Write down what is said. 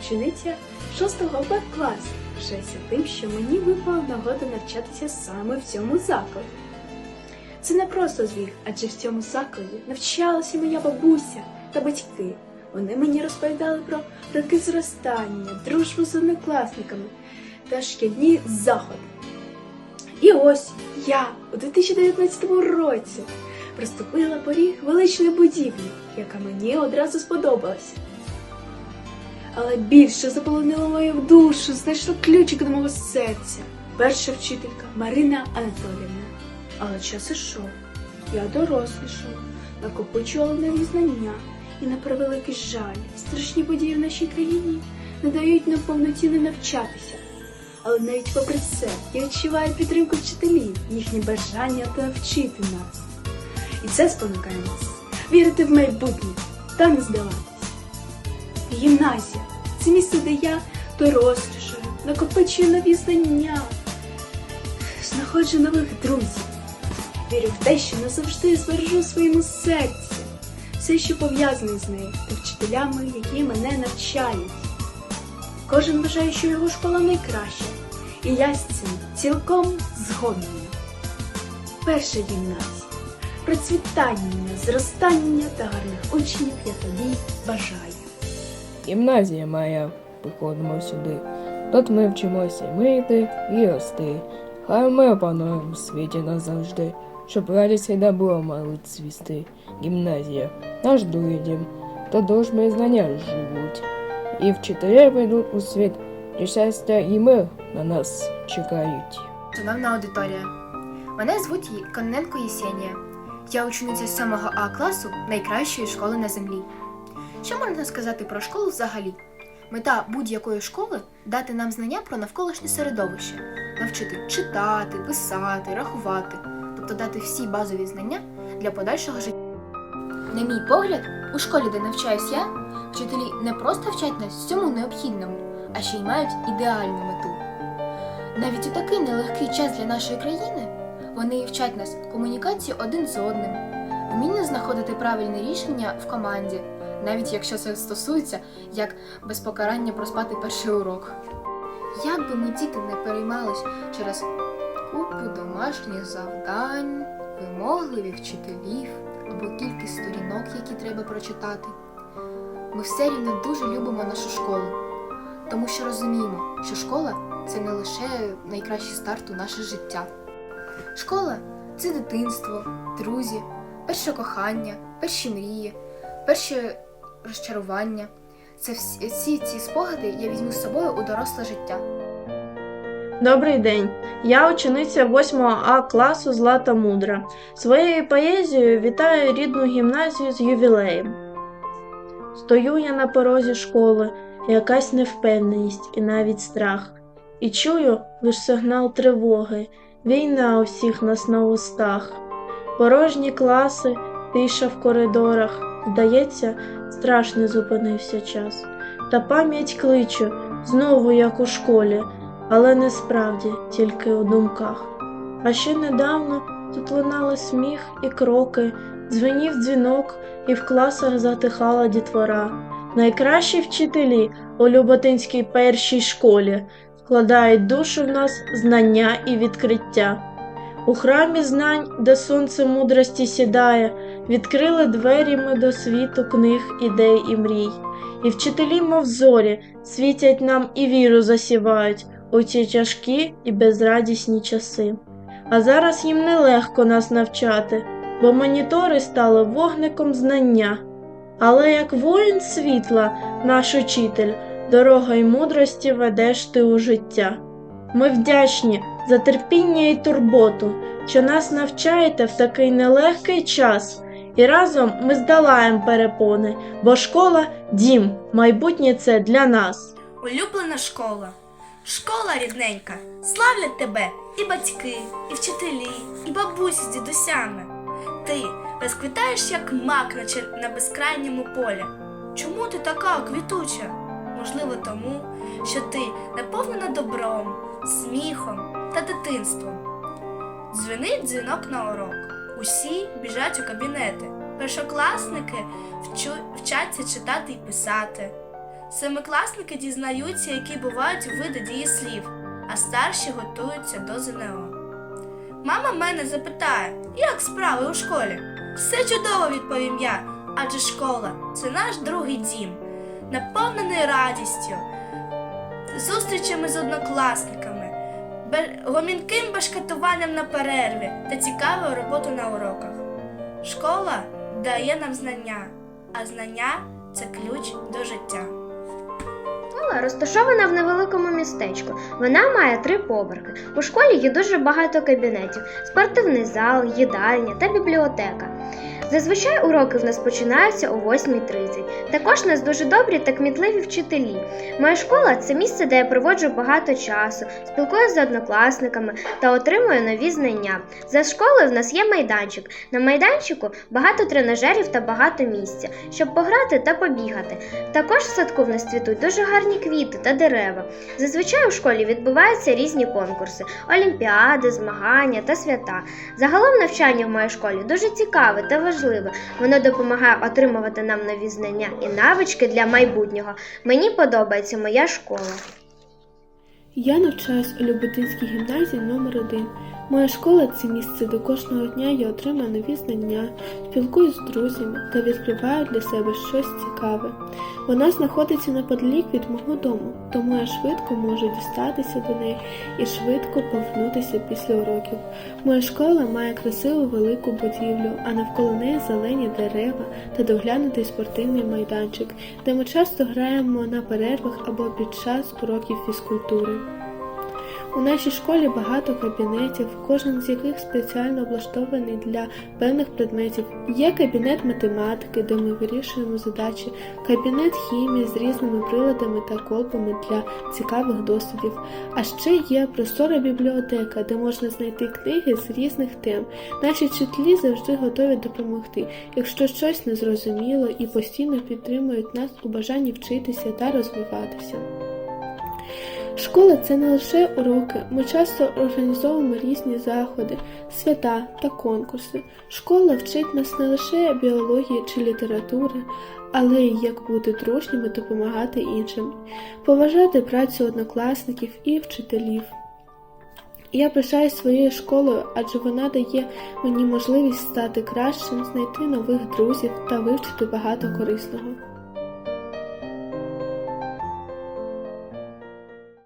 учениця 6 Б класу. Пишаюся тим, що мені випала нагода навчатися саме в цьому закладі. Це не просто звір, адже в цьому закладі навчалася моя бабуся та батьки. Вони мені розповідали про роки зростання, дружбу з однокласниками та шкільні заходи. І ось я у 2019 році приступила поріг величної будівлі, яка мені одразу сподобалася. Але більше заполонило мою душу, знайшла ключик до мого серця. Перша вчителька Марина Анатоліївна. Але час ішов. Я дорослішала, накопичувала нові знання і на превеликий жаль, страшні події в нашій країні не дають нам повноцінно навчатися. Але навіть попри це я відчуваю підтримку вчителів, їхнє бажання та вчити нас. І це спонукає нас вірити в майбутнє та не здаватися. Гімназія це місце, де я дорослішаю, накопичую нові знання, знаходжу нових друзів. Вірю в те, що назавжди збережу своєму серці все, що пов'язане з нею, та вчителями, які мене навчають. Кожен вважає, що його школа найкраща, і я з цим цілком згодна. Перша гімназія. Процвітання, зростання та гарних учнів я тобі бажаю. Гімназія моя, приходимо сюди. Тут ми вчимося мити і рости. Хай ми опануємо в світі назавжди, щоб радість і добро мали цвісти. Гімназія, наш другий дім, то дружби і знання живуть. І вчителі прийдуть у світ, де щастя і мир на нас чекають. Шановна аудиторія, мене звуть Кононенко Єсенія. Я учениця 7 А класу найкращої школи на землі. Що можна сказати про школу взагалі? Мета будь-якої школи дати нам знання про навколишнє середовище, навчити читати, писати, рахувати, тобто дати всі базові знання для подальшого життя. На мій погляд, у школі, де навчаюсь я, вчителі не просто вчать нас всьому необхідному, а ще й мають ідеальну мету. Навіть у такий нелегкий час для нашої країни вони вчать нас комунікації один з одним, вміння знаходити правильне рішення в команді, навіть якщо це стосується як без покарання проспати перший урок. Як би ми діти не переймались через купу домашніх завдань, вимогливих вчителів або кількість сторінок, які треба прочитати, ми все рівно дуже любимо нашу школу, тому що розуміємо, що школа це не лише найкращий старт у наше життя. Школа це дитинство, друзі, перше кохання, перші мрії, перші розчарування. Це всі, всі ці спогади я візьму з собою у доросле життя. Добрий день. Я учениця 8 А класу Злата Мудра. Своєю поезією вітаю рідну гімназію з ювілеєм. Стою я на порозі школи, якась невпевненість і навіть страх. І чую лиш сигнал тривоги, війна у всіх нас на устах. Порожні класи, тиша в коридорах. Здається, страшно зупинився час. Та пам'ять кличу, знову як у школі але не справді тільки у думках. А ще недавно тут лунали сміх і кроки, дзвенів дзвінок, і в класах затихала дітвора. Найкращі вчителі у Люботинській першій школі вкладають душу в нас знання і відкриття. У храмі знань, де сонце мудрості сідає, відкрили двері ми до світу книг, ідей і мрій. І вчителі, мов зорі, світять нам і віру засівають у ці тяжкі і безрадісні часи. А зараз їм нелегко нас навчати, бо монітори стали вогником знання. Але як воїн світла, наш учитель, дорога й мудрості ведеш ти у життя. Ми вдячні за терпіння і турботу, що нас навчаєте в такий нелегкий час, і разом ми здолаєм перепони, бо школа дім, майбутнє це для нас. Улюблена школа. Школа рідненька, славлять тебе і батьки, і вчителі, і бабусі з дідусями. Ти розквітаєш, як мак на, чер... на безкрайньому полі. Чому ти така квітуча? Можливо, тому, що ти наповнена добром, сміхом та дитинством. Дзвенить дзвінок на урок. Усі біжать у кабінети. Першокласники вчу... вчаться читати і писати. Семикласники дізнаються, які бувають види дієслів, а старші готуються до ЗНО. Мама мене запитає, як справи у школі? Все чудово, відповім я, адже школа це наш другий дім, наповнений радістю, зустрічами з однокласниками, гомінким башкетуванням на перерві та цікавою роботою на уроках. Школа дає нам знання, а знання це ключ до життя. Школа розташована в невеликому містечку. Вона має три поверхи. У школі є дуже багато кабінетів: спортивний зал, їдальня та бібліотека. Зазвичай уроки в нас починаються о 8.30. Також в нас дуже добрі та кмітливі вчителі. Моя школа це місце, де я проводжу багато часу, спілкуюся з однокласниками та отримую нові знання. За школою в нас є майданчик. На майданчику багато тренажерів та багато місця, щоб пограти та побігати. Також в садку в нас цвітуть дуже гарні квіти та дерева. Зазвичай у школі відбуваються різні конкурси, олімпіади, змагання та свята. Загалом навчання в моїй школі дуже цікаве та важливе. Воно допомагає отримувати нам нові знання і навички для майбутнього. Мені подобається моя школа. Я навчаюсь у Люботинській гімназії номер 1 Моя школа це місце, де кожного дня я отримую нові знання, спілкуюсь з друзями та відкриваю для себе щось цікаве. Вона знаходиться неподалік від мого дому, тому я швидко можу дістатися до неї і швидко повернутися після уроків. Моя школа має красиву велику будівлю, а навколо неї зелені дерева та доглянутий спортивний майданчик, де ми часто граємо на перервах або під час уроків фізкультури. У нашій школі багато кабінетів, кожен з яких спеціально облаштований для певних предметів. Є кабінет математики, де ми вирішуємо задачі, кабінет хімії з різними приладами та колбами для цікавих дослідів. А ще є простора бібліотека, де можна знайти книги з різних тем. Наші вчителі завжди готові допомогти, якщо щось незрозуміло, і постійно підтримують нас у бажанні вчитися та розвиватися. Школа це не лише уроки. Ми часто організовуємо різні заходи, свята та конкурси. Школа вчить нас не лише біології чи літератури, але й як бути дружніми, допомагати іншим, поважати працю однокласників і вчителів. Я пишаюсь своєю школою, адже вона дає мені можливість стати кращим, знайти нових друзів та вивчити багато корисного.